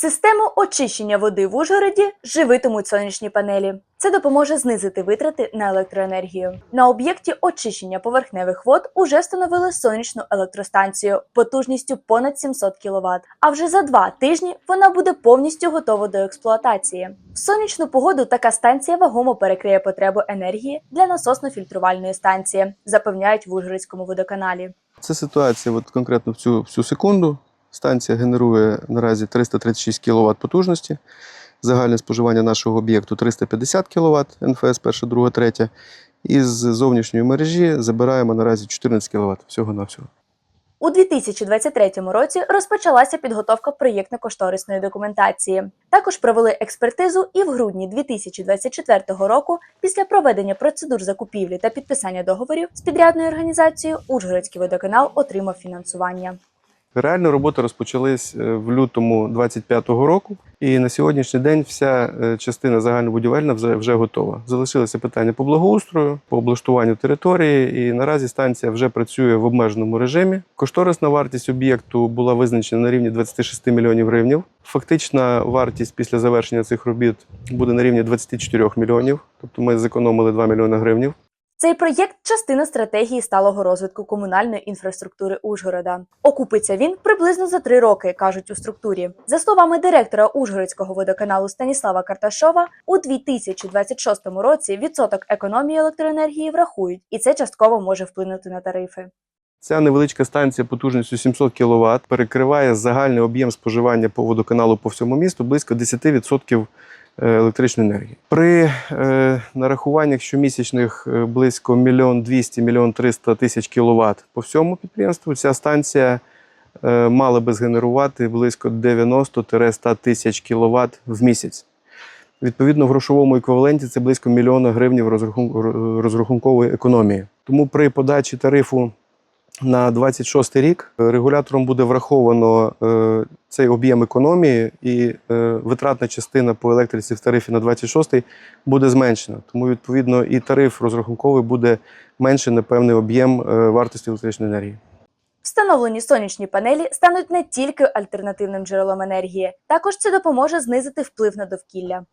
Систему очищення води в Ужгороді живитимуть сонячні панелі. Це допоможе знизити витрати на електроенергію. На об'єкті очищення поверхневих вод уже встановили сонячну електростанцію потужністю понад 700 кВт. А вже за два тижні вона буде повністю готова до експлуатації. В сонячну погоду така станція вагомо перекриє потребу енергії для насосно-фільтрувальної станції, запевняють в Ужгородському водоканалі. Це ситуація от конкретно в цю, в цю секунду. Станція генерує наразі 336 кВт потужності. Загальне споживання нашого об'єкту 350 кВт, НФС 1, 2, 3. І з зовнішньої мережі забираємо наразі 14 кВт всього-навсього. У 2023 році розпочалася підготовка проєктно-кошторисної документації. Також провели експертизу і в грудні 2024 року, після проведення процедур закупівлі та підписання договорів з підрядною організацією, Ужгородський водоканал отримав фінансування. Реально роботи розпочались е, в лютому 25-го року, і на сьогоднішній день вся е, частина загальнобудівельна вже, вже готова. Залишилося питання по благоустрою, по облаштуванню території, і наразі станція вже працює в обмеженому режимі. Кошторисна вартість об'єкту була визначена на рівні 26 мільйонів гривнів. Фактична вартість після завершення цих робіт буде на рівні 24 мільйонів, тобто ми зекономили 2 мільйони гривнів. Цей проєкт частина стратегії сталого розвитку комунальної інфраструктури Ужгорода. Окупиться він приблизно за три роки, кажуть у структурі. За словами директора Ужгородського водоканалу Станіслава Карташова, у 2026 році відсоток економії електроенергії врахують, і це частково може вплинути на тарифи. Ця невеличка станція потужністю 700 кВт перекриває загальний об'єм споживання по водоканалу по всьому місту близько 10% електричної енергії. При е, нарахуваннях щомісячних е, близько 1 200 1 300 тисяч кВт по всьому підприємству ця станція е, мала би згенерувати близько 90-100 тисяч кВт в місяць. Відповідно, в грошовому еквіваленті це близько мільйона гривень розрахункової економії. Тому при подачі тарифу на 26 рік е, регулятором буде враховано е, цей об'єм економії, і е, витратна частина по електриці в тарифі на 26 буде зменшена. Тому, відповідно, і тариф розрахунковий буде менше на певний об'єм вартості електричної енергії. Встановлені сонячні панелі стануть не тільки альтернативним джерелом енергії, також це допоможе знизити вплив на довкілля.